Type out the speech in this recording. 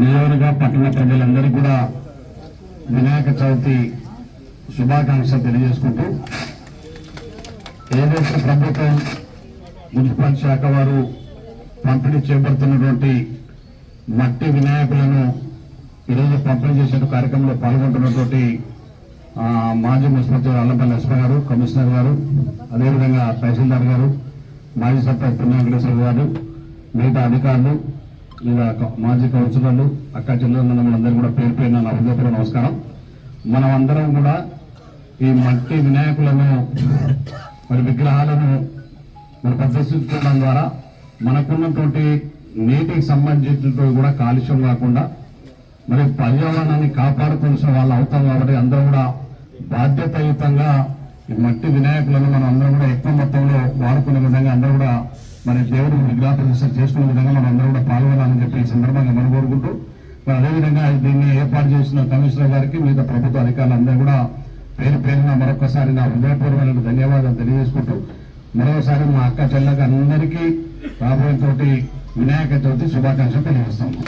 నియోజక పట్టణ ప్రజలందరికీ కూడా వినాయక చవితి శుభాకాంక్షలు తెలియజేసుకుంటూ ఏదైతే ప్రభుత్వం మున్సిపల్ శాఖ వారు పంపిణీ చేపడుతున్నటువంటి మట్టి వినాయకులను ఈరోజు పంపిణీ చేసే కార్యక్రమంలో పాల్గొంటున్నటువంటి మాజీ మున్సిపల్ చైర్మన్ అల్లంపల్లి లక్ష్మ గారు కమిషనర్ గారు అదేవిధంగా తహసీల్దార్ గారు మాజీ సర్పంచ్ పుణ్య వెంకటేశ్వర గారు మిగతా అధికారులు లేదా మాజీ కౌన్సిలర్లు అక్క మనందరూ కూడా పేరు పేరున నా హృదయపూర్వక నమస్కారం. మనం అందరం కూడా ఈ మట్టి వినాయకులను మరి విగ్రహాలను మనం ప్రదర్శించడం ద్వారా మనకున్నటువంటి నీటికి సంబంధించినటువంటి కూడా కాలుష్యం కాకుండా మరి పర్యావరణాన్ని కాపాడుకోవాల్సిన వాళ్ళు అవుతాం కాబట్టి అందరూ కూడా బాధ్యతాయుతంగా ఈ మట్టి వినాయకులను మనం అందరం కూడా ఎక్కువ మొత్తంలో వాడుకునే విధంగా అందరూ కూడా మరి విగ్రహ చేసుకునే విధంగా మనం అందరూ కూడా పాల్గొనాలని చెప్పి ఈ సందర్భంగా మనం కోరుకుంటూ మరి అదేవిధంగా దీన్ని ఏర్పాటు చేసిన కమిషనర్ గారికి మిగతా ప్రభుత్వ అధికారులందరూ కూడా పేరు పేరున మరొకసారి నా హృదయపూర్వమైన ధన్యవాదాలు తెలియజేసుకుంటూ మరోసారి మా అక్క చెల్లెకి అందరికీ రాబోయే తోటి వినాయక చవితి శుభాకాంక్షలు తెలియజేస్తాము.